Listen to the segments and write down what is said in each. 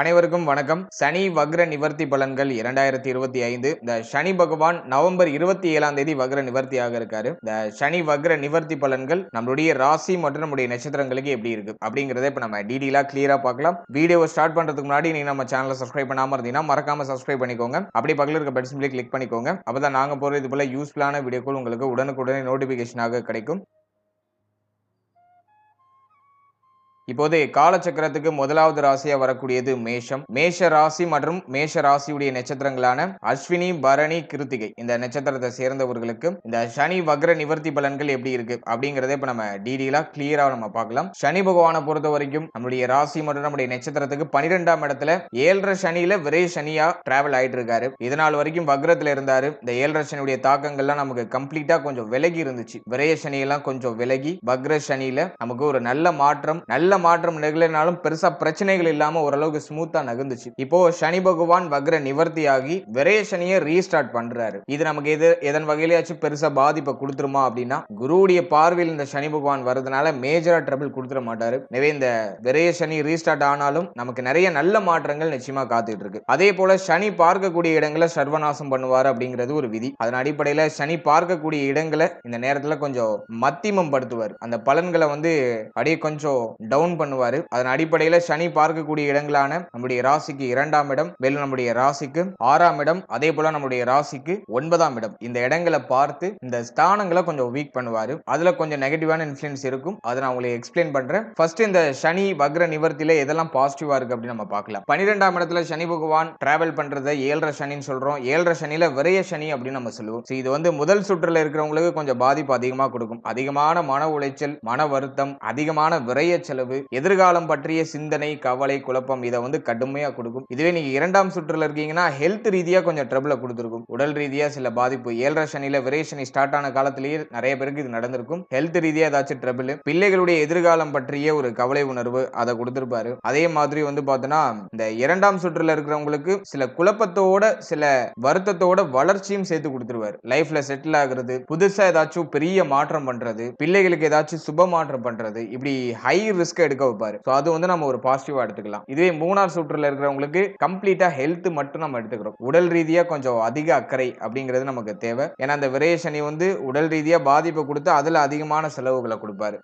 அனைவருக்கும் வணக்கம். சனி வக்ர நிவர்த்தி பலன்கள் இரண்டாயிரத்தி இருபத்தி ஐந்து. இந்த சனி பகவான் நவம்பர் இருபத்தி ஏழாம் தேதி வக்ர நிவர்த்தியாக இருக்காரு. இந்த சனி வக்ர நிவர்த்தி பலன்கள் நம்மளுடைய ராசி மற்றும் நம்முடைய நட்சத்திரங்களுக்கு எப்படி இருக்கு அப்படிங்கறத இப்ப நம்ம டீடெயிலா கிளியரா பார்க்கலாம். வீடியோவை ஸ்டார்ட் பண்றதுக்கு முன்னாடி நீங்க நம்ம சேனலை சப்ஸ்கிரைப் பண்ணாம இருந்தீங்கன்னா மறக்காம சப்ஸ்கிரைப் பண்ணிக்கோங்க. அப்படி பக்கத்தில் இருக்க பெட் சிம்பிளி கிளிக் பண்ணிக்கோங்க. அப்பதான் நாங்க போற இது போல யூஸ்ஃபுல்லான வீடியோக்கள் உங்களுக்கு உடனுக்குடனே நோட்டிபிகேஷனாக கிடைக்கும். இப்போது காலச்சக்கரத்துக்கு முதலாவது ராசியா வரக்கூடியது மேஷம். மேஷ ராசி மற்றும் மேஷ ராசியுடைய நட்சத்திரங்களான அஸ்வினி பரணி கிருத்திகை. இந்த நட்சத்திரத்தை சேர்ந்தவர்களுக்கு இந்த சனி வக்ர நிவர்த்தி பலன்கள் எப்படி இருக்கு அப்படிங்கறத இப்ப நம்ம டீடெயிலா கிளியரா நம்ம பார்க்கலாம். சனி பகவானை பொறுத்த வரைக்கும் நம்முடைய ராசி மற்றும் நம்முடைய நட்சத்திரத்துக்கு பனிரெண்டாம் இடத்துல ஏழரை சனியில விரை சனியா டிராவல் ஆயிட்டு இருக்காரு. இதனால் வரைக்கும் வக்ரத்துல இருந்தாரு. இந்த ஏழரை சனியுடைய தாக்கங்கள்லாம் நமக்கு கம்ப்ளீட்டா கொஞ்சம் விலகி இருந்துச்சு. விரைய சனியெல்லாம் கொஞ்சம் விலகி வக்ர சனியில நமக்கு ஒரு நல்ல மாற்றம் நல்ல மாற்றம் நிகழினாலும் பெருசா பிரச்சனைகள் இல்லாம ஓரளவுக்கு ஸ்மூத்தா நகர்ந்துச்சு. இப்போ சனி பகவான் வக்ர நிவர்த்தியாகி விரைய சனியை ரீஸ்டார்ட் பண்றாரு. இது நமக்கு எது எதன் வகையிலேயாச்சும் பெருசா பாதிப்பை கொடுத்துருமா அப்படின்னா குருவுடைய பார்வையில் இந்த சனி பகவான் வரதுனால மேஜரா ட்ரபிள் கொடுத்துட மாட்டாரு. எனவே இந்த விரைய சனி ரீஸ்டார்ட் ஆனாலும் நமக்கு நிறைய நல்ல மாற்றங்கள் நிச்சயமா காத்துட்டு இருக்கு அதே போல சனி பார்க்கக்கூடிய இடங்களை சர்வநாசம் பண்ணுவார் அப்படிங்கிறது ஒரு விதி. அதன் அடிப்படையில சனி பார்க்கக்கூடிய இடங்களை இந்த நேரத்துல கொஞ்சம் மத்திமம் படுத்துவார். அந்த பலன்களை வந்து அப்படியே கொஞ்சம் டவுன் பண்ணுவாரு. அதன் அடிப்படையில் சனி பார்க்கக்கூடிய இடங்களான நம்முடைய ராசிக்கு இரண்டாம் இடம் மேலும் நம்முடைய ராசிக்கு ஆறாம் இடம் அதே போல நம்முடைய ராசிக்கு ஒன்பதாம் இடம். இந்த இடங்களை பார்த்து இந்த ஸ்தானங்களை கொஞ்சம் வீக் பண்ணுவாரு. அதுல கொஞ்சம் நெகட்டிவான இன்ஃபுளுன்ஸ் இருக்கும். அதை நான் உங்களுக்கு எக்ஸ்பிளைன் பண்றேன். ஃபர்ஸ்ட் இந்த சனி வக்ர நிவர்த்தியில எதெல்லாம் பாசிட்டிவா இருக்கு அப்படின்னு நம்ம பார்க்கலாம். பன்னிரெண்டாம் இடத்துல சனி பகவான் டிராவல் பண்றதை ஏழரை சனின்னு சொல்றோம். ஏழரை சனியில விரைய சனி அப்படின்னு நம்ம சொல்லுவோம். ஸோ இது வந்து முதல் சுற்றுல இருக்கிறவங்களுக்கு கொஞ்சம் பாதிப்பு அதிகமாக கொடுக்கும். அதிகமான மன உளைச்சல் மன வருத்தம் அதிகமான விரைய செலவு எதிர்காலம் பற்றிய சிந்தனை கவலை குழப்பம் இதை வந்து கடுமையா கொடுக்கும். இதுவே நீங்க இரண்டாம் சுற்றுல இருக்கீங்கன்னா ஹெல்த் ரீதியா கொஞ்சம் ட்ரபிள கொடுத்துருக்கும். உடல் ரீதியா சில பாதிப்பு. ஏழரை சனியில விரைசனி ஸ்டார்ட் ஆன காலத்திலேயே நிறைய பேருக்கு இது நடந்திருக்கும். ஹெல்த் ரீதியா ஏதாச்சும் ட்ரபிள் பிள்ளைகளுடைய எதிர்காலம் பற்றிய ஒரு கவலை உணர்வு அதை கொடுத்திருப்பாரு. அதே மாதிரி வந்து பார்த்தோன்னா இந்த இரண்டாம் சுற்றுல இருக்கிறவங்களுக்கு சில குழப்பத்தோட சில வருத்தத்தோட வளர்ச்சியும் சேர்த்து கொடுத்துருவாரு. லைஃப்ல செட்டில் ஆகுறது புதுசா ஏதாச்சும் பெரிய மாற்றம் பண்றது பிள்ளைகளுக்கு ஏதாச்சும் சுப மாற்றம் பண்றது இப்படி ஹை ரிஸ்க் எடுக்க வைப்பாரு. ஸோ அது வந்து நம்ம ஒரு பாசிட்டிவா எடுத்துக்கலாம். இதுவே மூணார் சுற்றுல இருக்கிறவங்களுக்கு கம்ப்ளீட்டா ஹெல்த் மட்டும் நம்ம எடுத்துக்கிறோம். உடல் ரீதியா கொஞ்சம் அதிக அக்கறை அப்படிங்கிறது நமக்கு தேவை. ஏன்னா அந்த விரைய சனி வந்து உடல் ரீதியா பாதிப்பை கொடுத்து அதுல அதிகமான செலவுகளை கொடுப்பாரு.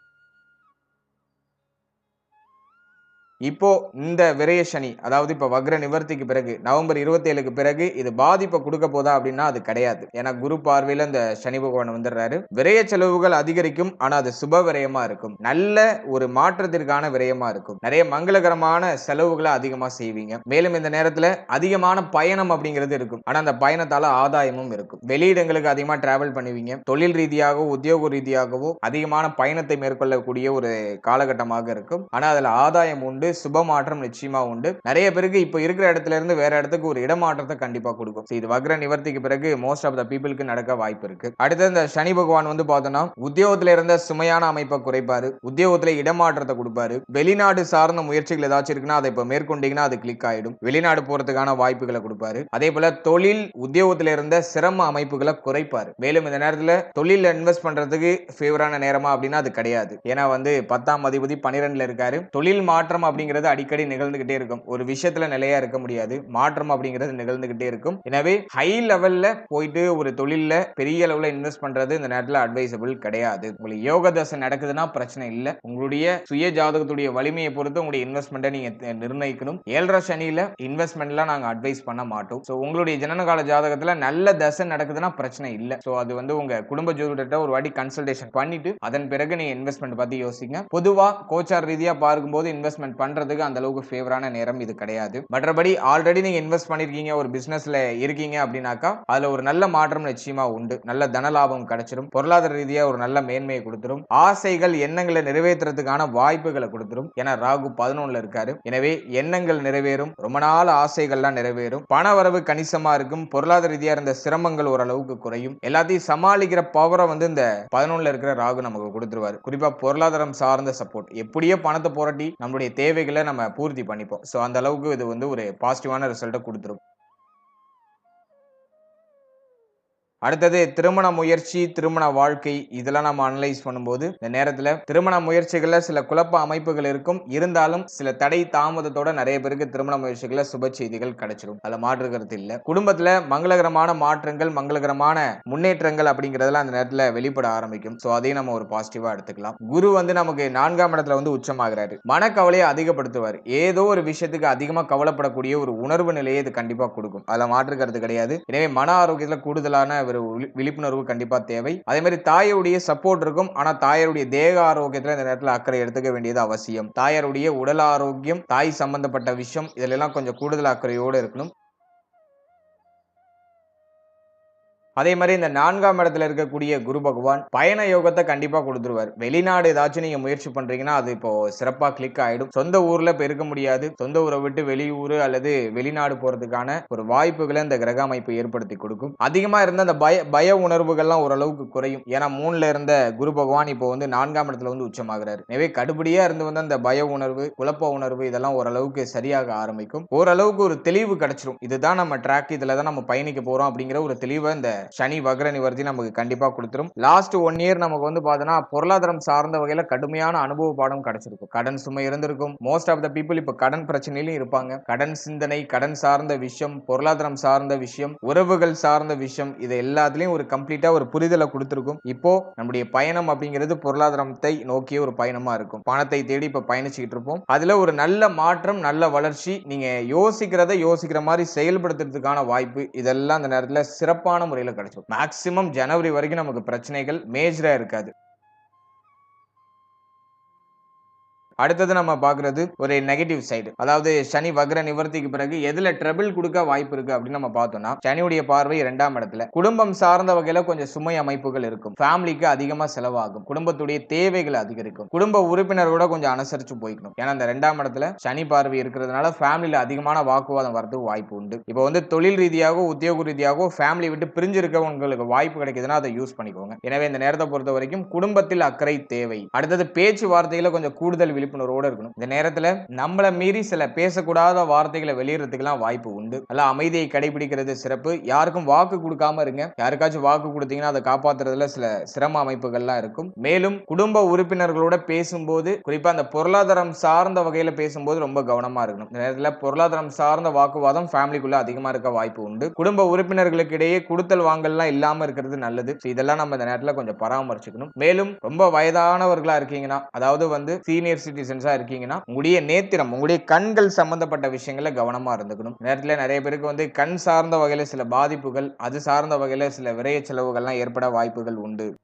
இப்போ இந்த விரய சனி அதாவது இப்போ வக்ர நிவர்த்திக்கு பிறகு நவம்பர் இருபத்தி ஏழுக்கு பிறகு இது பாதிப்பை கொடுக்க போதா அப்படின்னா அது கிடையாது. ஏன்னா குரு பார்வையில இந்த சனி பகவான் வந்துடுறாரு. விரய செலவுகள் அதிகரிக்கும் ஆனா அது சுப விரயமா இருக்கும். நல்ல ஒரு மாற்றத்திற்கான விரயமா இருக்கும். நிறைய மங்களகரமான செலவுகளை அதிகமா செய்வீங்க. மேலும் இந்த நேரத்துல அதிகமான பயணம் அப்படிங்கிறது இருக்கும். ஆனா அந்த பயணத்தால ஆதாயமும் இருக்கும். வெளியிடங்களுக்கு அதிகமா டிராவல் பண்ணுவீங்க. தொழில் ரீதியாகவோ உத்தியோக ரீதியாகவோ அதிகமான பயணத்தை மேற்கொள்ளக்கூடிய ஒரு காலகட்டமாக இருக்கும். ஆனா அதுல ஆதாயம் உண்டு சுப மாற்றம் நிச்சயமா உண்டு. நிறைய பேருக்கு இப்போ இருக்கிற இடத்துல இருந்து வேற இடத்துக்கு ஒரு இடமாற்றத்தை கண்டிப்பா கொடுக்கும். இது வக்ர நிவர்த்திக்கு பிறகு மோஸ்ட் ஆஃப் த பீப்புளுக்கு நடக்க வாய்ப்பு இருக்கு. அடுத்து இந்த சனி பகவான் வந்து பார்த்தோம்னா உத்தியோகத்துல இருந்த சுமையான அமைப்பை குறைப்பாரு. உத்தியோகத்துல இடமாற்றத்தை கொடுப்பாரு. வெளிநாடு சார்ந்த முயற்சிகள் ஏதாச்சும் இருக்குன்னா அதை இப்போ மேற்கொண்டீங்கன்னா அது கிளிக் ஆயிடும். வெளிநாடு போறதுக்கான வாய்ப்புகளை கொடுப்பாரு. அதே போல தொழில் உத்தியோகத்துல இருந்த சிரம அமைப்புகளை குறைப்பாரு. மேலும் இந்த நேரத்துல தொழில இன்வெஸ்ட் பண்றதுக்கு ஃபேவரான நேரமா அப்படின்னா அது கிடையாது. ஏன்னா வந்து பத்தாம் அதிபதி பனிரெண்டுல இருக்காரு. தொழில் மாற்றம் அப்படிங்கிறது அடிக்கடி நிகழ்ந்துகிட்டே இருக்கும். ஒரு விஷயத்துல நிலையா இருக்க முடியாது. மாற்றம் அப்படிங்கிறது நிகழ்ந்துகிட்டே இருக்கும். எனவே ஹை லெவல்ல போயிட்டு ஒரு தொழில்ல பெரிய அளவுல இன்வெஸ்ட் பண்றது இந்த நேரத்துல அட்வைசபிள் கிடையாது. உங்களுக்கு யோக தசை நடக்குதுன்னா பிரச்சனை இல்லை. உங்களுடைய சுய ஜாதகத்துடைய வலிமையை பொறுத்து உங்களுடைய இன்வெஸ்ட்மெண்ட்டை நீங்க நிர்ணயிக்கணும். ஏழரை சனியில இன்வெஸ்ட்மெண்ட்லாம் நாங்க அட்வைஸ் பண்ண மாட்டோம். ஸோ உங்களுடைய ஜனனகால ஜாதகத்துல நல்ல தசை நடக்குதுன்னா பிரச்சனை இல்லை. ஸோ அது வந்து உங்க குடும்ப ஜோதிடர்கிட்ட ஒரு வாட்டி கன்சல்டேஷன் பண்ணிட்டு அதன் பிறகு நீங்க இன்வெஸ்ட்மெண்ட் பத்தி யோசிங்க. பொதுவா கோச்சார் ரீதியா பார்க்கும்போது இன்வெஸ்ட்மெண்ட் பண்ண பண்ணுறதுக்கு அந்த அளவுக்கு ஃபேவரான நேரம் இது கிடையாது. மற்றபடி ஆல்ரெடி நீங்கள் இன்வெஸ்ட் பண்ணியிருக்கீங்க ஒரு பிஸ்னஸில் இருக்கீங்க அப்படின்னாக்கா அதில் ஒரு நல்ல மாற்றம் நிச்சயமாக உண்டு. நல்ல தன லாபம் கிடைச்சிரும். பொருளாதார ரீதியாக ஒரு நல்ல மேன்மையை கொடுத்துரும். ஆசைகள் எண்ணங்களை நிறைவேற்றுறதுக்கான வாய்ப்புகளை கொடுத்துரும். ஏன்னா ராகு பதினொன்னுல இருக்காரு. எனவே எண்ணங்கள் நிறைவேறும். ரொம்ப நாள் ஆசைகள்லாம் நிறைவேறும். பண வரவு கணிசமா இருக்கும். பொருளாதார ரீதியாக இருந்த சிரமங்கள் ஓரளவுக்கு குறையும். எல்லாத்தையும் சமாளிக்கிற பவரை வந்து இந்த பதினொன்னுல இருக்கிற ராகு நமக்கு கொடுத்துருவாரு. குறிப்பாக பொருளாதாரம் சார்ந்த சப்போர்ட் எப்படியோ பணத்தை புரட்டி நம்மளுடைய தேவைகளை நம்ம பூர்த்தி பண்ணிப்போம். ஸோ அந்த அளவுக்கு இது வந்து ஒரு பாசிட்டிவான ரிசல்ட்டை கொடுத்துரும். அடுத்தது திருமண முயற்சி திருமண வாழ்க்கை இதெல்லாம் நம்ம அனலைஸ் பண்ணும்போது இந்த நேரத்தில் திருமண முயற்சிகளில் சில குழப்ப அமைப்புகள் இருக்கும். இருந்தாலும் சில தடை தாமதத்தோட நிறைய பேருக்கு திருமண முயற்சிகளில் சுப செய்திகள் கிடைச்சிடும் அதில் மாற்று கருத்து குடும்பத்தில் மங்களகரமான மாற்றங்கள் மங்களகரமான முன்னேற்றங்கள் அப்படிங்கிறதெல்லாம் அந்த நேரத்தில் வெளிப்பட ஆரம்பிக்கும். ஸோ அதையும் நம்ம ஒரு பாசிட்டிவாக எடுத்துக்கலாம். குரு வந்து நமக்கு நான்காம் இடத்துல வந்து உச்சமாகிறாரு. மனக்கவலையை அதிகப்படுத்துவார். ஏதோ ஒரு விஷயத்துக்கு அதிகமாக கவலைப்படக்கூடிய ஒரு உணர்வு நிலையை இது கண்டிப்பாக கொடுக்கும். அதில் மாற்று கருத்து கிடையாது. எனவே மன ஆரோக்கியத்தில் கூடுதலான ஒரு விழிப்புணர்வு கண்டிப்பா தேவை. அதே மாதிரி தாயுடைய சப்போர்ட் இருக்கும். ஆனால் தாயாருடைய தேக ஆரோக்கியத்தில் இந்த நேரத்தில் அக்கறை எடுத்துக்க வேண்டியது அவசியம். தாயாருடைய உடல் ஆரோக்கியம் தாய் சம்பந்தப்பட்ட விஷயம் இதுல எல்லாம் கொஞ்சம் கூடுதல் அக்கறையோடு இருக்கணும். அதே மாதிரி இந்த நான்காம் இடத்துல இருக்கக்கூடிய குரு பகவான் பயண யோகத்தை கண்டிப்பா கொடுத்துருவார். வெளிநாடு ஏதாச்சும் நீங்க முயற்சி பண்றீங்கன்னா அது இப்போ சிறப்பா கிளிக் ஆயிடும். சொந்த ஊர்ல இப்போ இருக்க முடியாது. சொந்த ஊரை விட்டு வெளியூர் அல்லது வெளிநாடு போறதுக்கான ஒரு வாய்ப்புகளை இந்த கிரக அமைப்பு ஏற்படுத்தி கொடுக்கும். அதிகமா இருந்த அந்த பய பய உணர்வுகள்லாம் ஓரளவுக்கு குறையும். ஏன்னா மூணுல இருந்த குரு பகவான் இப்போ வந்து நான்காம் இடத்துல வந்து உச்சமாகிறார். எனவே கடுபடியா இருந்து வந்து அந்த பய உணர்வு குழப்ப உணர்வு இதெல்லாம் ஓரளவுக்கு சரியாக ஆரம்பிக்கும். ஓரளவுக்கு ஒரு தெளிவு கிடைச்சிரும். இதுதான் நம்ம ட்ராக் இதுல தான் நம்ம பயணிக்க போறோம் அப்படிங்கிற ஒரு தெளிவை இந்த சனி வக்ர நிவர்த்தி நமக்கு கண்டிப்பா கொடுத்துரும். லாஸ்ட் ஒன் இயர் நமக்கு வந்து பாத்தீங்கன்னா பொருளாதாரம் சார்ந்த வகையில கடுமையான அனுபவ பாடம் கிடைச்சிருக்கும். கடன் சுமை இருந்திருக்கும். மோஸ்ட் ஆஃப் த பீப்புள் இப்ப கடன் பிரச்சனையிலும் இருப்பாங்க. கடன் சிந்தனை கடன் சார்ந்த விஷயம் பொருளாதாரம் சார்ந்த விஷயம் உறவுகள் சார்ந்த விஷயம் இது எல்லாத்துலயும் ஒரு கம்ப்ளீட்டா ஒரு புரிதலை கொடுத்திருக்கும். இப்போ நம்முடைய பயணம் அப்படிங்கிறது பொருளாதாரத்தை நோக்கிய ஒரு பயணமா இருக்கும். பணத்தை தேடி இப்ப பயணிச்சுக்கிட்டு இருப்போம். அதுல ஒரு நல்ல மாற்றம் நல்ல வளர்ச்சி நீங்க யோசிக்கிறத யோசிக்கிற மாதிரி செயல்படுத்துறதுக்கான வாய்ப்பு இதெல்லாம் அந்த நேரத்துல சிறப்பான முறையில கிடைச்சிடும் மேக்சிமம் ஜனவரி வரைக்கும் நமக்கு பிரச்சனைகள் மேஜரா இருக்காது. அடுத்தது நம்ம பார்க்குறது ஒரு நெகட்டிவ் சைடு அதாவது சனி வக்ர நிவர்த்திக்கு பிறகு எதுல ட்ரபிள் கொடுக்க வாய்ப்பு இருக்கு அப்படின்னு நம்ம பார்த்தோம்னா சனியுடைய பார்வை இரண்டாம் இடத்துல. குடும்பம் சார்ந்த வகையில கொஞ்சம் சுமை அமைப்புகள் இருக்கும். ஃபேமிலிக்கு அதிகமா செலவாகும். குடும்பத்துடைய தேவைகள் அதிகரிக்கும். குடும்ப உறுப்பினரோட கொஞ்சம் அனுசரிச்சு போய்க்கணும். ஏன்னா அந்த ரெண்டாம் இடத்துல சனி பார்வை இருக்கிறதுனால ஃபேமிலியில அதிகமான வாக்குவாதம் வரதுக்கு வாய்ப்பு உண்டு. இப்போ வந்து தொழில் ரீதியாகவோ உத்தியோக ரீதியாகவோ ஃபேமிலி விட்டு பிரிஞ்சு இருக்க உங்களுக்கு வாய்ப்பு கிடைக்குதுன்னா அதை யூஸ் பண்ணிக்கோங்க. எனவே இந்த நேரத்தை பொறுத்த வரைக்கும் குடும்பத்தில் அக்கறை தேவை. அடுத்தது பேச்சுவார்த்தையில கொஞ்சம் கூடுதல் விழிப்பு விழிப்புணர்வோடு இருக்கணும். இந்த நேரத்துல நம்மளை மீறி சில பேசக்கூடாத வார்த்தைகளை வெளியிடறதுக்கெல்லாம் வாய்ப்பு உண்டு. நல்லா அமைதியை கடைபிடிக்கிறது சிறப்பு. யாருக்கும் வாக்கு கொடுக்காம இருங்க. யாருக்காச்சும் வாக்கு கொடுத்தீங்கன்னா அதை காப்பாத்துறதுல சில சிரம அமைப்புகள்லாம் இருக்கும். மேலும் குடும்ப உறுப்பினர்களோட பேசும்போது குறிப்பா அந்த பொருளாதாரம் சார்ந்த வகையில பேசும்போது ரொம்ப கவனமா இருக்கணும். இந்த நேரத்துல பொருளாதாரம் சார்ந்த வாக்குவாதம் ஃபேமிலிக்குள்ள அதிகமா இருக்க வாய்ப்பு உண்டு. குடும்ப உறுப்பினர்களுக்கு இடையே கொடுத்தல் வாங்கல்லாம் இல்லாம இருக்கிறது நல்லது. இதெல்லாம் நம்ம இந்த நேரத்துல கொஞ்சம் பராமரிச்சுக்கணும். மேலும் ரொம்ப வயதானவர்களா இருக்கீங்கன்னா அதாவது வந்து சீனியர் சிட்டிசன்ஸா இருக்கீங்கன்னா உங்களுடைய நேத்திரம் உங்களுடைய கண்கள் சம்பந்தப்பட்ட விஷயங்கள கவனமா இருந்துக்கணும். நேரத்துல நிறைய பேருக்கு வந்து கண் சார்ந்த வகையில சில பாதிப்புகள் அது சார்ந்த வகையில சில விரைய செலவுகள்லாம் ஏற்பட வாய்ப்புகள் உண்டு.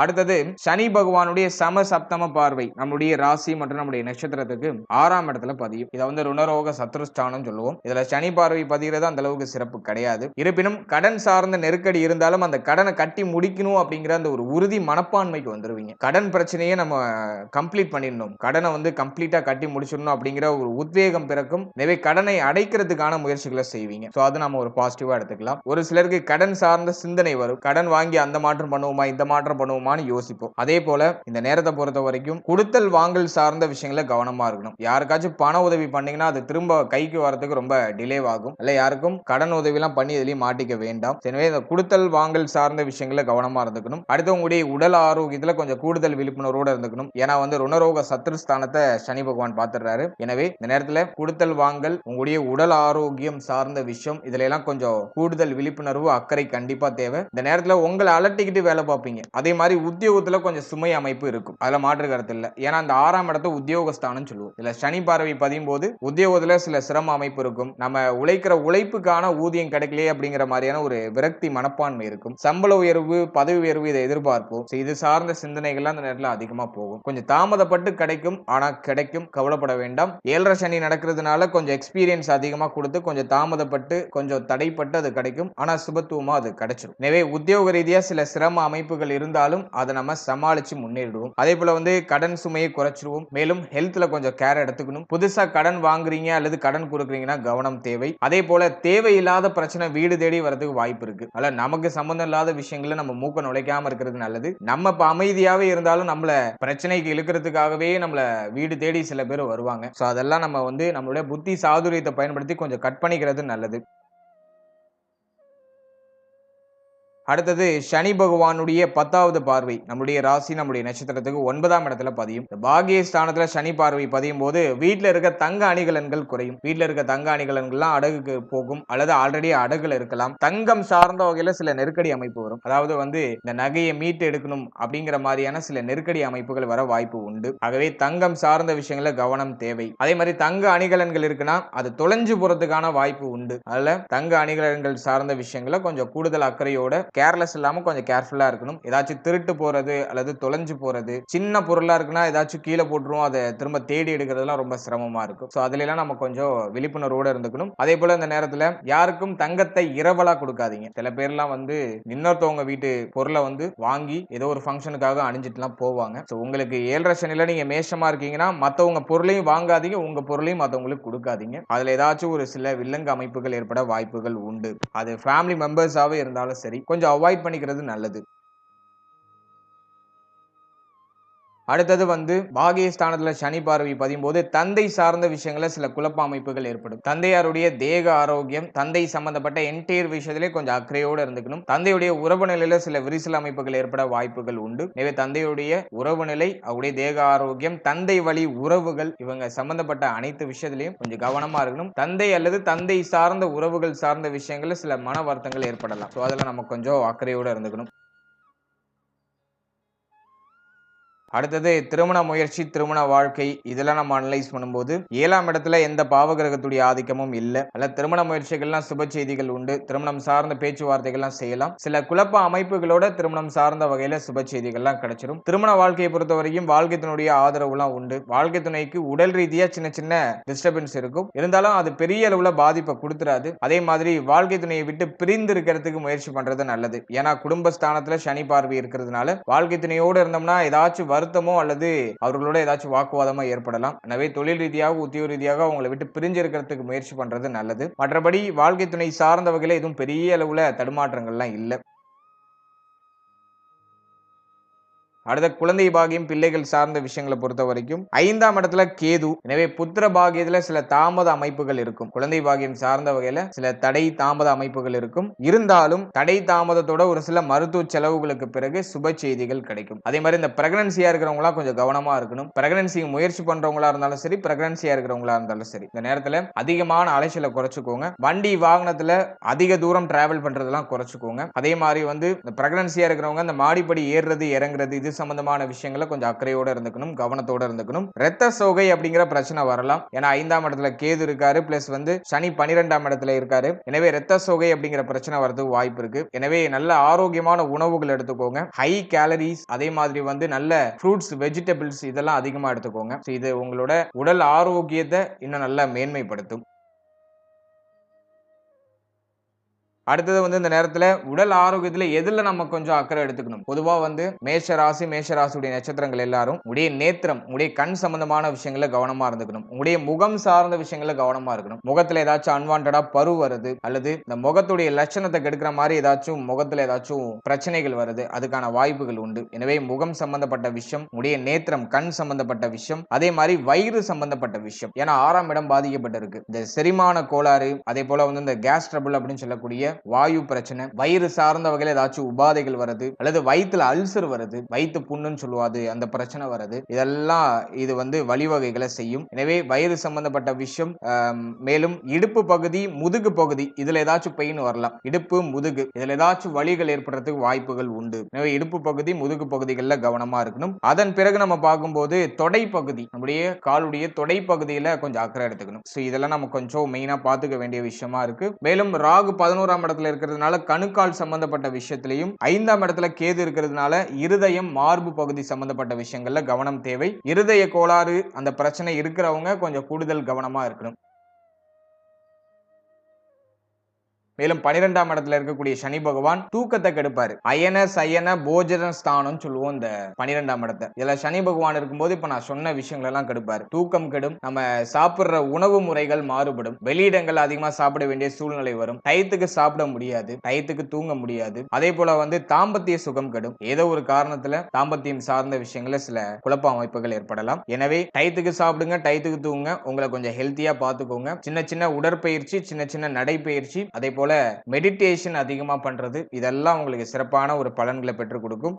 அடுத்தது சனி பகவானுடைய சம சப்தம பார்வை நம்முடைய ராசி மற்றும் நம்முடைய நட்சத்திரத்துக்கு ஆறாம் இடத்துல பதியும். இதை வந்து ருணரோக சத்ருஸ்தானம் சொல்லுவோம். இதுல சனி பார்வை பதிகிறது அந்த அளவுக்கு சிறப்பு கிடையாது. இருப்பினும் கடன் சார்ந்த நெருக்கடி இருந்தாலும் அந்த கடனை கட்டி முடிக்கணும் அப்படிங்கிற அந்த ஒரு உறுதி மனப்பான்மைக்கு வந்துருவீங்க. கடன் பிரச்சனையை நம்ம கம்ப்ளீட் பண்ணிடணும். கடனை வந்து கம்ப்ளீட்டா கட்டி முடிச்சிடணும் அப்படிங்கிற ஒரு உத்வேகம் பிறக்கும். எனவே கடனை அடைக்கிறதுக்கான முயற்சிகளை செய்வீங்க. ஸோ அது நம்ம ஒரு பாசிட்டிவா எடுத்துக்கலாம். ஒரு சிலருக்கு கடன் சார்ந்த சிந்தனை வரும். கடன் வாங்கி அந்த மாற்றம் பண்ணுவோமா இந்த மாற்றம் பண்ணுவோமான்னு யோசிப்போம். அதே போல இந்த நேரத்தை பொறுத்த வரைக்கும் கொடுத்தல் வாங்கல் சார்ந்த விஷயங்கள கவனமா இருக்கணும். யாருக்காச்சும் பண உதவி பண்ணீங்கன்னா அது திரும்ப கைக்கு வரதுக்கு ரொம்ப டிலே ஆகும் இல்ல யாருக்கும் கடன் உதவி எல்லாம் பண்ணி இதுலயும் மாட்டிக்க வேண்டாம். எனவே இந்த கொடுத்தல் வாங்கல் சார்ந்த விஷயங்கள கவனமா இருந்துக்கணும். அடுத்து உங்களுடைய உடல் ஆரோக்கியத்துல கொஞ்சம் கூடுதல் விழிப்புணர்வோட இருந்துக்கணும். ஏன்னா வந்து ருணரோக சத்ருஸ்தானத்தை சனி பகவான் பார்த்துடுறாரு. எனவே இந்த நேரத்துல கொடுத்தல் வாங்கல் உங்களுடைய உடல் ஆரோக்கியம் சார்ந்த விஷயம் இதுல எல்லாம் கொஞ்சம் கூடுதல் விழிப்புணர்வு அக்கறை கண்டிப்பா தேவை. இந்த நேரத்துல உங்களை அலட்டிக்கிட்டு வேலை பார்ப்பீங்க. அதே மாதிரி உத்தியோகத்துல கொஞ்சம் சுமை அமைப்பு இருக்கும். அதுல மாற்று கருத்து இல்லை. ஏன்னா அந்த ஆறாம் இடத்த உத்தியோகஸ்தானம் சொல்லுவோம். இதுல சனி பார்வை பதியும் போது உத்தியோகத்துல சில சிரம அமைப்பு இருக்கும். நம்ம உழைக்கிற உழைப்புக்கான ஊதியம் கிடைக்கலையே அப்படிங்கிற மாதிரியான ஒரு விரக்தி மனப்பான்மை இருக்கும். சம்பள உயர்வு பதவி உயர்வு இதை எதிர்பார்ப்போம். இது சார்ந்த சிந்தனைகள்லாம் அந்த நேரத்தில் அதிகமாக போகும். கொஞ்சம் தாமதப்பட்டு கிடைக்கும் ஆனால் கிடைக்கும் கவலைப்பட வேண்டாம். ஏழரை சனி நடக்கிறதுனால கொஞ்சம் எக்ஸ்பீரியன்ஸ் அதிகமாக கொடுத்து கொஞ்சம் தாமதப்பட்டு கொஞ்சம் தடைப்பட்டு அது கிடைக்கும். ஆனால் சுபத்துவமாக அது கிடைச்சிடும் எனவே உத்தியோக ரீதியாக சில சிரம அமைப்புகள் இருந்தாலும் அதை நம்ம சமாளிச்சு முன்னேறிடுவோம். அதே போல வந்து கடன் சுமையை குறைச்சிருவோம். மேலும் ஹெல்த்ல கொஞ்சம் கேர் எடுத்துக்கணும். புதுசா கடன் வாங்குறீங்க அல்லது கடன் கொடுக்குறீங்கன்னா கவனம் தேவை. அதே போல தேவையில்லாத பிரச்சனை வீடு தேடி வரதுக்கு வாய்ப்பு இருக்கு. அல்ல நமக்கு சம்பந்தம் இல்லாத விஷயங்களை நம்ம மூக்க நுழைக்காம இருக்கிறது நல்லது. நம்ம இப்ப அமைதியாவே இருந்தாலும் நம்மள பிரச்சனைக்கு இழுக்கிறதுக்காகவே நம்மள வீடு தேடி சில பேர் வருவாங்க. சோ அதெல்லாம் நம்ம வந்து நம்மளுடைய புத்தி சாதுரியத்தை பயன்படுத்தி கொஞ்சம் கட் பண்ணிக்கிறது நல்லது. அடுத்தது சனி பகவானுடைய பத்தாவது பார்வை. நம்முடைய ராசி நம்முடைய நட்சத்திரத்துக்கு ஒன்பதாம் இடத்துல பதியும். பாகிய ஸ்தானத்துல சனி பார்வை பதியும் போது வீட்டுல இருக்க தங்க அணிகலன்கள் குறையும். வீட்டுல இருக்க தங்க அணிகலன்கள்லாம் அடகுக்கு போகும். அல்லது ஆல்ரெடி அடகுல இருக்கலாம். தங்கம் சார்ந்த வகையில சில நெருக்கடி அமைப்பு வரும். அதாவது வந்து இந்த நகையை மீட்டு எடுக்கணும் அப்படிங்கிற மாதிரியான சில நெருக்கடி அமைப்புகள் வர வாய்ப்பு உண்டு. ஆகவே தங்கம் சார்ந்த விஷயங்கள கவனம் தேவை. அதே மாதிரி தங்க அணிகலன்கள் இருக்குன்னா அது தொலைஞ்சு போறதுக்கான வாய்ப்பு உண்டு. அதுல தங்க அணிகலன்கள் சார்ந்த விஷயங்களை கொஞ்சம் கூடுதல் அக்கறையோட கேர்லெஸ் இல்லாமல் கொஞ்சம் கேர்ஃபுல்லாக இருக்கணும். ஏதாச்சும் திருட்டு போகிறது அல்லது தொலைஞ்சு போகிறது சின்ன பொருளாக இருக்குன்னா ஏதாச்சும் கீழே போட்டுரும் அதை திரும்ப தேடி எடுக்கிறதுலாம் ரொம்ப சிரமமாக இருக்கும். ஸோ அதுலலாம் நம்ம கொஞ்சம் விழிப்புணர்வோடு இருந்துக்கணும். அதே போல் இந்த நேரத்தில் யாருக்கும் தங்கத்தை இரவலாக கொடுக்காதீங்க. சில பேர்லாம் வந்து இன்னொருத்தவங்க வீட்டு பொருளை வந்து வாங்கி ஏதோ ஒரு ஃபங்க்ஷனுக்காக அணிஞ்சிட்டுலாம் போவாங்க. ஸோ உங்களுக்கு ஏழரை சனியில் நீங்கள் மேஷமாக இருக்கீங்கன்னா மற்றவங்க பொருளையும் வாங்காதீங்க உங்கள் பொருளையும் மற்றவங்களுக்கு கொடுக்காதீங்க. அதில் ஏதாச்சும் ஒரு சில வில்லங்க அமைப்புகள் ஏற்பட வாய்ப்புகள் உண்டு. அது ஃபேமிலி மெம்பர்ஸாகவே இருந்தாலும் சரி கொஞ்சம் அவாய்ட் பண்ணிக்கிறது நல்லது. அடுத்தது வந்து பாகியஸ்தானத்தில் சனி பார்வை பதியும் போது தந்தை சார்ந்த விஷயங்களில் சில குழப்ப அமைப்புகள் ஏற்படும். தந்தையாருடைய தேக ஆரோக்கியம் தந்தை சம்பந்தப்பட்ட என்டையர் விஷயத்திலே கொஞ்சம் அக்கறையோடு இருந்துக்கணும். தந்தையுடைய உறவு நிலையில சில விரிசல் அமைப்புகள் ஏற்பட வாய்ப்புகள் உண்டு. எனவே தந்தையுடைய உறவு நிலை அவருடைய தேக ஆரோக்கியம் தந்தை வழி உறவுகள் இவங்க சம்பந்தப்பட்ட அனைத்து விஷயத்திலையும் கொஞ்சம் கவனமா இருக்கணும். தந்தை அல்லது தந்தை சார்ந்த உறவுகள் சார்ந்த விஷயங்களில் சில மன வருத்தங்கள் ஏற்படலாம். ஸோ அதில் நம்ம கொஞ்சம் அக்கறையோடு இருந்துக்கணும். அடுத்தது திருமண முயற்சி திருமண வாழ்க்கை இதெல்லாம் நம்ம அனலைஸ் பண்ணும்போது ஏழாம் இடத்துல எந்த பாவகிரகத்துடைய ஆதிக்கமும் இல்லை. அல்ல திருமண முயற்சிகள்லாம் சுப செய்திகள் உண்டு. திருமணம் சார்ந்த பேச்சுவார்த்தைகள்லாம் செய்யலாம். சில குழப்ப அமைப்புகளோட திருமணம் சார்ந்த வகையில சுப செய்திகள்லாம் கிடைச்சிடும் திருமண வாழ்க்கையை பொறுத்த வரைக்கும் வாழ்க்கை ஆதரவுலாம் உண்டு. வாழ்க்கை துணைக்கு உடல் ரீதியா சின்ன சின்ன டிஸ்டர்பன்ஸ் இருக்கும். இருந்தாலும் அது பெரிய அளவுல பாதிப்பை கொடுத்துறாது அதே மாதிரி வாழ்க்கை துணையை விட்டு பிரிந்து இருக்கிறதுக்கு முயற்சி பண்றது நல்லது. ஏன்னா குடும்பஸ்தானத்துல சனி பார்வை இருக்கிறதுனால வாழ்க்கை துணையோடு இருந்தோம்னா ஏதாச்சும் வருத்தமோ அல்லது அவர்களோட ஏதாச்சும் வாக்குவாதமோ ஏற்படலாம். எனவே தொழில் ரீதியாக உத்தியோக ரீதியாக அவங்களை விட்டு பிரிஞ்சு இருக்கிறதுக்கு முயற்சி பண்றது நல்லது. மற்றபடி வாழ்க்கை துணை சார்ந்த வகையில எதுவும் பெரிய அளவுல தடுமாற்றங்கள்லாம் இல்லை. அடுத்த குழந்தை பாகியம் பிள்ளைகள் சார்ந்த விஷயங்களை பொறுத்த வரைக்கும் ஐந்தாம் இடத்துல கேது. எனவே புத்திர பாகியத்துல சில தாமத அமைப்புகள் இருக்கும். குழந்தை பாகியம் சார்ந்த வகையில சில தடை தாமத அமைப்புகள் இருக்கும். இருந்தாலும் தடை தாமதத்தோட ஒரு சில மருத்துவ செலவுகளுக்கு பிறகு சுப செய்திகள் கிடைக்கும். அதே மாதிரி இந்த பிரெக்னன்சியா இருக்கிறவங்களா கொஞ்சம் கவனமா இருக்கணும். பிரெக்னன்சி முயற்சி பண்றவங்களா இருந்தாலும் சரி பிரெக்னன்சியா இருக்கிறவங்களா இருந்தாலும் சரி இந்த நேரத்துல அதிகமான அலைச்சலை குறைச்சுக்கோங்க. வண்டி வாகனத்துல அதிக தூரம் டிராவல் பண்றதெல்லாம் குறைச்சுக்கோங்க. அதே மாதிரி வந்து இந்த பிரெக்னன்சியா இருக்கிறவங்க இந்த மாடிப்படி ஏறுறது இறங்குறது இது சம்பந்தமான விஷயங்களை கொஞ்சம் அக்கறையோட இருந்துக்கணும் கவனத்தோட இருந்துக்கணும். ரத்த சோகை அப்படிங்கிற பிரச்சனை வரலாம். ஏன்னா ஐந்தாம் இடத்துல கேது இருக்காரு பிளஸ் வந்து சனி பனிரெண்டாம் இடத்துல இருக்காரு. எனவே ரத்த சோகை அப்படிங்கிற பிரச்சனை வரதுக்கு வாய்ப்பு இருக்கு. எனவே நல்ல ஆரோக்கியமான உணவுகள் எடுத்துக்கோங்க. ஹை கேலரிஸ் அதே மாதிரி வந்து நல்ல ஃப்ரூட்ஸ் வெஜிடபிள்ஸ் இதெல்லாம் அதிகமா எடுத்துக்கோங்க. இது உங்களோட உடல் ஆரோக்கியத்தை இன்னும் நல்லா மேன்மைப்படுத்தும். அடுத்தது வந்து இந்த நேரத்துல உடல் ஆரோக்கியத்துல எதுல நம்ம கொஞ்சம் அக்கறை எடுத்துக்கணும்? பொதுவா வந்து மேஷ ராசி மேஷ ராசியுடைய நட்சத்திரங்கள் எல்லாரும் உடைய நேத்திரம் உடைய கண் சம்பந்தமான விஷயங்கள கவனமா இருந்துக்கணும். உடைய முகம் சார்ந்த விஷயங்கள கவனமா இருக்கணும். முகத்துல ஏதாச்சும் அன்வான்டா பரு வருது அல்லது இந்த முகத்துடைய லட்சணத்தை கெடுக்கிற மாதிரி ஏதாச்சும் முகத்துல ஏதாச்சும் பிரச்சனைகள் வருது அதுக்கான வாய்ப்புகள் உண்டு. எனவே முகம் சம்பந்தப்பட்ட விஷயம் உடைய நேத்திரம் கண் சம்பந்தப்பட்ட விஷயம் அதே மாதிரி வயிறு சம்பந்தப்பட்ட விஷயம். ஏன்னா ஆறாம் இடம் பாதிக்கப்பட்டிருக்கு. இந்த செரிமான கோளாறு அதே போல வந்து இந்த கேஸ் ட்ரபிள் அப்படின்னு சொல்லக்கூடிய வாயு பிரச்சனை வயிறு சார்ந்த வகையில் ஏதாச்சும் உபாதைகள் வருது அல்லது வயிற்றுல அல்சர் வருது வயிற்று புண்ணுன்னு சொல்லுவாது அந்த பிரச்சனை வருது இதெல்லாம் இது வந்து வழிவகைகளை செய்யும். எனவே வயிறு சம்பந்தப்பட்ட விஷயம் மேலும் இடுப்பு பகுதி முதுகு பகுதி இதுல ஏதாச்சும் பெயின் வரலாம். இடுப்பு முதுகு இதுல ஏதாச்சும் வலிகள் ஏற்படுறதுக்கு வாய்ப்புகள் உண்டு. எனவே இடுப்பு பகுதி முதுகு பகுதிகளில் கவனமா இருக்கணும். அதன் பிறகு நம்ம பார்க்கும்போது தொடை பகுதி நம்முடைய காலுடைய தொடை பகுதியில கொஞ்சம் அக்கறை எடுத்துக்கணும். ஸோ இதெல்லாம் நம்ம கொஞ்சம் மெயினா பார்த்துக்க வேண்டிய விஷயமா இருக்கு. மேலும் ராகு பதினோராம் இடத்துல இருக்கிறதுனால கணுக்கால் சம்பந்தப்பட்ட விஷயத்திலையும் ஐந்தாம் இடத்துல கேது இருக்கிறதுனால இருதயம் மார்பு பகுதி சம்பந்தப்பட்ட விஷயங்கள்ல கவனம் தேவை. இருதய கோளாறு அந்த பிரச்சனை இருக்கிறவங்க கொஞ்சம் கூடுதல் கவனமா இருக்கணும். மேலும் பனிரெண்டாம் இடத்துல இருக்கக்கூடிய சனி பகவான் தூக்கத்தை கெடுப்பாரு. அயன சயன போஜன ஸ்தானம் சொல்லுவோம் இந்த பனிரெண்டாம் இடத்தை. இதுல சனி பகவான் இருக்கும்போது இப்ப நான் சொன்ன விஷயங்கள் எல்லாம் கெடுப்பாரு. தூக்கம் கெடும் நம்ம சாப்பிடுற உணவு முறைகள் மாறுபடும். வெளியிடங்கள் அதிகமா சாப்பிட வேண்டிய சூழ்நிலை வரும். டயத்துக்கு சாப்பிட முடியாது டயத்துக்கு தூங்க முடியாது. அதே போல வந்து தாம்பத்திய சுகம் கெடும். ஏதோ ஒரு காரணத்துல தாம்பத்தியம் சார்ந்த விஷயங்கள சில குழப்ப அமைப்புகள் ஏற்படலாம். எனவே டயத்துக்கு சாப்பிடுங்க டயத்துக்கு தூங்க உங்களை கொஞ்சம் ஹெல்த்தியா பார்த்துக்கோங்க. சின்ன சின்ன உடற்பயிற்சி சின்ன சின்ன நடைப்பயிற்சி அதே போல போல மெடிடேஷன் அதிகமா பண்றது இதெல்லாம் உங்களுக்கு சிறப்பான ஒரு பலன்களை பெற்றுக் கொடுக்கும்.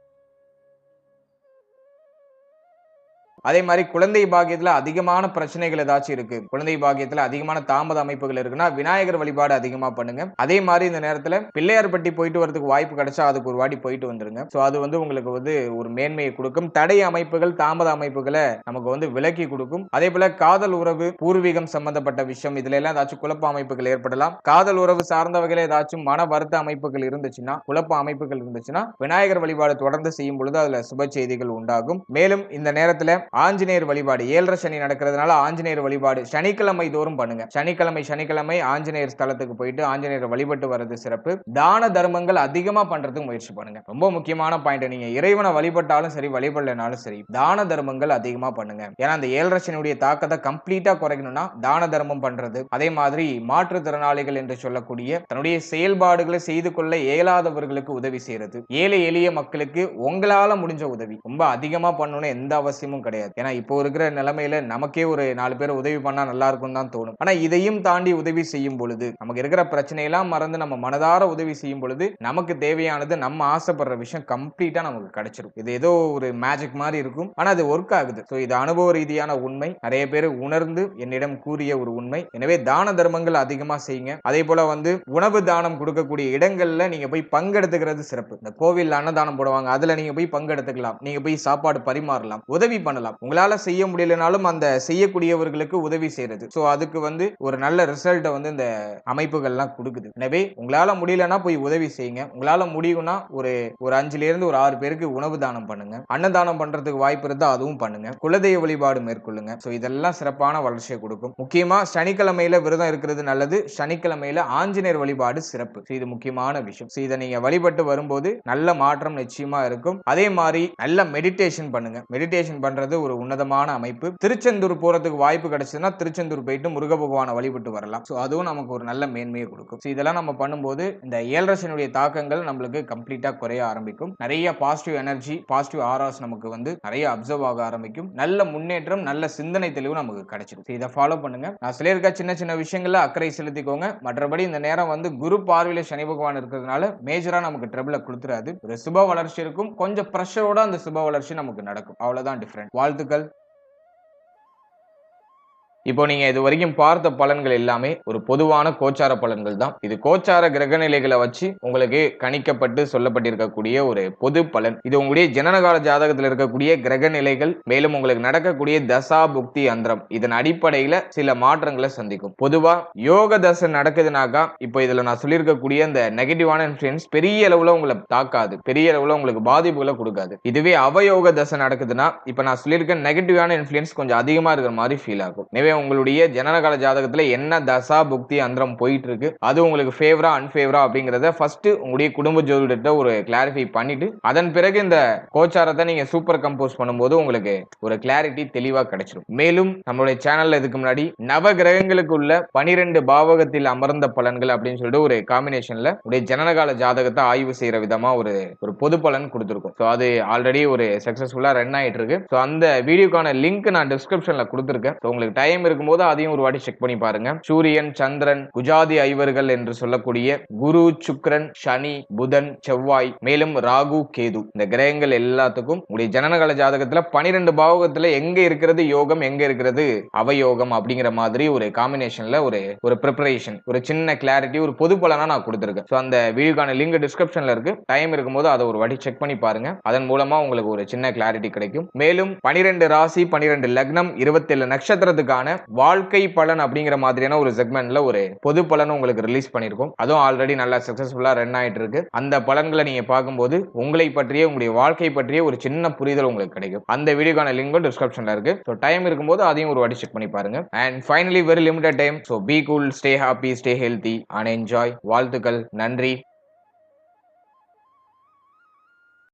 அதே மாதிரி குழந்தை பாக்கியத்தில் அதிகமான பிரச்சனைகள் ஏதாச்சும் இருக்கு. குழந்தை பாக்கியத்தில் அதிகமான தாமத அமைப்புகள் இருக்குன்னா விநாயகர் வழிபாடு அதிகமாக பண்ணுங்க. அதே மாதிரி இந்த நேரத்தில் பிள்ளையார்பட்டி போயிட்டு வரதுக்கு வாய்ப்பு கிடைச்சா அதுக்கு ஒரு வாட்டி போயிட்டு வந்துருங்க. ஸோ அது வந்து உங்களுக்கு வந்து ஒரு மேன்மையை கொடுக்கும். தடை அமைப்புகள் தாமத அமைப்புகளை நமக்கு வந்து விலக்கி கொடுக்கும். அதே போல காதல் உறவு பூர்வீகம் சம்பந்தப்பட்ட விஷயம் இதுல எல்லாம் ஏதாச்சும் குழப்ப அமைப்புகள் ஏற்படலாம். காதல் உறவு சார்ந்த வகையில் ஏதாச்சும் மன வருத்த அமைப்புகள் இருந்துச்சுன்னா குழப்ப அமைப்புகள் இருந்துச்சுன்னா விநாயகர் வழிபாடு தொடர்ந்து செய்யும் பொழுது அதுல சுப செய்திகள் உண்டாகும். மேலும் இந்த நேரத்தில் ஆஞ்சநேயர் வழிபாடு. ஏழரை சனி நடக்கிறதுனால ஆஞ்சநேயர் வழிபாடு சனிக்கிழமை தோறும் பண்ணுங்க. சனிக்கிழமை சனிக்கிழமை ஆஞ்சநேயர் ஸ்தலத்துக்கு போயிட்டு ஆஞ்சநேயர் வழிபட்டு வர்றது சிறப்பு. தான தர்மங்கள் அதிகமா பண்றதுக்கு முயற்சி பண்ணுங்க. ரொம்ப முக்கியமான பாயிண்ட் நீங்க இறைவனை வழிபட்டாலும் சரி வழிபடலைனாலும் சரி தான தர்மங்கள் அதிகமா பண்ணுங்க. ஏன்னா அந்த ஏழரை சனியுடைய தாக்கத்தை கம்ப்ளீட்டா குறைக்கணும்னா தான தர்மம் பண்றது அதே மாதிரி மாற்றுத்திறனாளிகள் என்று சொல்லக்கூடிய தன்னுடைய செயல்பாடுகளை செய்து கொள்ள இயலாதவர்களுக்கு உதவி செய்யறது. ஏழை எளிய மக்களுக்கு உங்களால முடிஞ்ச உதவி. ரொம்ப அதிகமா பண்ணணும்னு எந்த அவசியமும் கிடையாது. ஏன்னா இப்போ இருக்கிற நிலைமையில நமக்கே ஒரு நாலு பேர் உதவி பண்ணா நல்லா இருக்கும் தான் தோணும். ஆனா இதையும் தாண்டி உதவி செய்யும் பொழுது நமக்கு இருக்கிற பிரச்சனையெல்லாம் மறந்து நம்ம மனதார உதவி செய்யும் பொழுது நமக்கு தேவையானது நம்ம ஆசைப்படுற விஷயம் கம்ப்ளீட்டா நமக்கு கிடைச்சிரும். இது ஏதோ ஒரு மேஜிக் மாதிரி இருக்கும். ஆனா அது ஒர்க் ஆகுது. ஸோ இது அனுபவ ரீதியான உண்மை. நிறைய பேர் உணர்ந்து என்னிடம் கூறிய ஒரு உண்மை. எனவே தான தர்மங்கள் அதிகமா செய்யுங்க. அதே போல வந்து உணவு தானம் கொடுக்கக்கூடிய இடங்கள்ல நீங்க போய் பங்கெடுத்துக்கிறது சிறப்பு. இந்த கோவில் அன்னதானம் போடுவாங்க. அதுல நீங்க போய் பங்கெடுத்துக்கலாம். நீங்க போய் சாப்பாடு பரிமாறலாம். உதவி பண்ணலாம். உங்களால செய்ய முடியலனாலும் அந்த செய்யக்கூடியவர்களுக்கு உதவி செய்யறது ஸோ அதுக்கு வந்து ஒரு நல்ல ரிசல்ட்டை வந்து இந்த அமைப்புகள்லாம் கொடுக்குது. எனவே உங்களால முடியலன்னா போய் உதவி செய்யுங்க. உங்களால முடியும்னா ஒரு ஒரு அஞ்சுல இருந்து ஒரு ஆறு பேருக்கு உணவு தானம் பண்ணுங்க. அன்னதானம் பண்றதுக்கு வாய்ப்பு இருந்தால் அதுவும் பண்ணுங்க. குலதெய்வ வழிபாடு மேற்கொள்ளுங்க. ஸோ இதெல்லாம் சிறப்பான வளர்ச்சியை கொடுக்கும். முக்கியமா சனிக்கிழமையில விரதம் இருக்கிறது நல்லது. சனிக்கிழமையில ஆஞ்சநேயர் வழிபாடு சிறப்பு. இது முக்கியமான விஷயம். So இதை நீங்க வழிபட்டு வரும்போது நல்ல மாற்றம் நிச்சயமா இருக்கும். அதே மாதிரி நல்ல மெடிடேஷன் பண்ணுங்க. மெடிடேஷன் பண்றது ஒரு உன்னதமான அமைப்பு. திருச்செந்தூர் போறதுக்கு வாய்ப்பு கிடைச்சதுன்னா திருச்செந்தூர் போயிட்டு முருக பகவானை வழிபட்டு வரலாம். ஸோ அதுவும் நமக்கு ஒரு நல்ல மேன்மையை கொடுக்கும். ஸோ இதெல்லாம் நம்ம பண்ணும்போது இந்த ஏழரசனுடைய தாக்கங்கள் நம்மளுக்கு கம்ப்ளீட்டா குறைய ஆரம்பிக்கும். நிறைய பாசிட்டிவ் எனர்ஜி பாசிட்டிவ் ஆராஸ் நமக்கு வந்து நிறைய அப்சர்வ் ஆக ஆரம்பிக்கும். நல்ல முன்னேற்றம் நல்ல சிந்தனை தெளிவு நமக்கு கிடைச்சிடும். இதை ஃபாலோ பண்ணுங்க. நான் சொல்லியிருக்க சின்ன சின்ன விஷயங்கள்ல அக்கறை செலுத்திக்கோங்க. மற்றபடி இந்த நேரம் வந்து குரு பார்வையில சனி பகவான் இருக்கிறதுனால மேஜரா நமக்கு ட்ரபிள கொடுத்துறாது. ஒரு சுப வளர்ச்சி இருக்கும். கொஞ்சம் ப்ரெஷரோட அந்த சுப வளர்ச்சி நமக்கு நடக்கும். அவ்வளவுதான் டிஃப்ரெண்ட் வாழ்த்துக்கள் இப்போ நீங்க இது வரைக்கும் பார்த்த பலன்கள் எல்லாமே ஒரு பொதுவான கோச்சார பலன்கள் தான். இது கோச்சார கிரக நிலைகளை வச்சு உங்களுக்கு கணிக்கப்பட்டு சொல்லப்பட்டிருக்கக்கூடிய ஒரு பொது பலன். இது உங்களுடைய ஜனனகால ஜாதகத்தில் இருக்கக்கூடிய கிரக நிலைகள் மேலும் உங்களுக்கு நடக்கக்கூடிய தசா புக்தி அந்தரம். இதன் அடிப்படையில சில மாற்றங்களை சந்திக்கும். பொதுவா யோக தசை நடக்குதுனாக்கா இப்போ இதுல நான் சொல்லியிருக்கக்கூடிய இந்த நெகட்டிவான இன்ஃபுளுன்ஸ் பெரிய அளவுல உங்களை தாக்காது. பெரிய அளவுல உங்களுக்கு பாதிப்புகளை கொடுக்காது. இதுவே அவயோக தசை நடக்குதுன்னா இப்போ நான் சொல்லியிருக்க நெகட்டிவான இன்ஃபுளுன்ஸ் கொஞ்சம் அதிகமா இருக்கிற மாதிரி ஃபீல் ஆகும். எனவே உங்களுடைய ஜனனகால ஜாதகத்துல என்ன தசா புக்தி அந்தரம் போயிட்டு இருக்கு அது உங்களுக்கு ஃபேவரா அன்ஃபேவரா அப்படிங்கறத ஃபர்ஸ்ட் உங்களுடைய குடும்ப ஜோதிடத்தை ஒரு கிளாரிஃபை பண்ணிட்டு அதன் பிறகு இந்த கோச்சாரத்தை நீங்க சூப்பர் கம்போஸ் பண்ணும்போது உங்களுக்கு ஒரு கிளாரிட்டி தெளிவா கிடைச்சிடும் மேலும் நம்மளுடைய சேனல்ல இதுக்கு முன்னாடி நவ கிரகங்களுக்கு உள்ள பனிரெண்டு பாவகத்தில் அமர்ந்த பலன்கள் அப்படின்னு சொல்லிட்டு ஒரு காம்பினேஷன்ல உடைய ஜனனகால ஜாதகத்தை ஆய்வு செய்யற விதமா ஒரு ஒரு பொது பலன் கொடுத்துருக்கோம். ஸோ அது ஆல்ரெடி ஒரு சக்சஸ்ஃபுல்லா ரன் ஆயிட்டு இருக்கு ஸோ அந்த வீடியோக்கான லிங்க் நான் டிஸ்கிரிப்ஷன்ல கொடுத்துருக்கேன். ஸோ உங்களுக்கு டைம் இருக்கும்போது அதையும் ஒரு வாட்டி செக் பண்ணி பாருங்க. சூரியன் சந்திரன் குஜாதி ஐவர்கள் என்று சொல்லக்கூடிய குரு சுக்ரன் சனி புதன் செவ்வாய் மேலும் ராகு கேது. இந்த கிரகங்கள் எல்லாத்துக்கும் உங்களுடைய ஜனனகால ஜாதகத்துல பனிரெண்டு பாவகத்துல எங்க இருக்கிறது யோகம் எங்க இருக்கிறது அவயோகம் அப்படிங்கிற மாதிரி ஒரு காம்பினேஷன்ல ஒரு ஒரு ப்ரிப்பரேஷன் ஒரு சின்ன கிளாரிட்டி ஒரு பொது பலனா நான் கொடுத்துருக்கேன். ஸோ அந்த வீடியோக்கான லிங்க் டிஸ்கிரிப்ஷன்ல இருக்கு. டைம் இருக்கும்போது அதை ஒரு வாட்டி செக் பண்ணி பாருங்க. அதன் மூலமா உங்களுக்கு ஒரு சின்ன கிளாரிட்டி கிடைக்கும். மேலும் பனிரெண்டு ராசி பனிரெண்டு லக்னம் இருபத்தேழு நட்சத்திரத்துக்கான வாழ்க்கை பலன் அப்படிங்கிற மாதிரியான ஒரு செக்மெண்ட்ல ஒரு பொது பலன் உங்களுக்கு ரிலீஸ் பண்ணிருக்கோம் அதுவும் ஆல்ரெடி நல்லா சக்சஸ்ஃபுல்லா ரன் ஆயிட்டு இருக்கு. அந்த பலன்களை நீங்க பார்க்கும்போது உங்களை பற்றிய உங்களுடைய வாழ்க்கை பற்றிய ஒரு சின்ன புரிதல் உங்களுக்கு கிடைக்கும். அந்த வீடியோக்கான லிங்கும் டிஸ்கிரிப்ஷன்ல இருக்கு. ஸோ டைம் இருக்கும்போது அதையும் ஒரு வாட்டி செக் பண்ணி பாருங்க. And finally very limited time so be cool stay happy stay healthy and enjoy வாழ்த்துக்கள். நன்றி.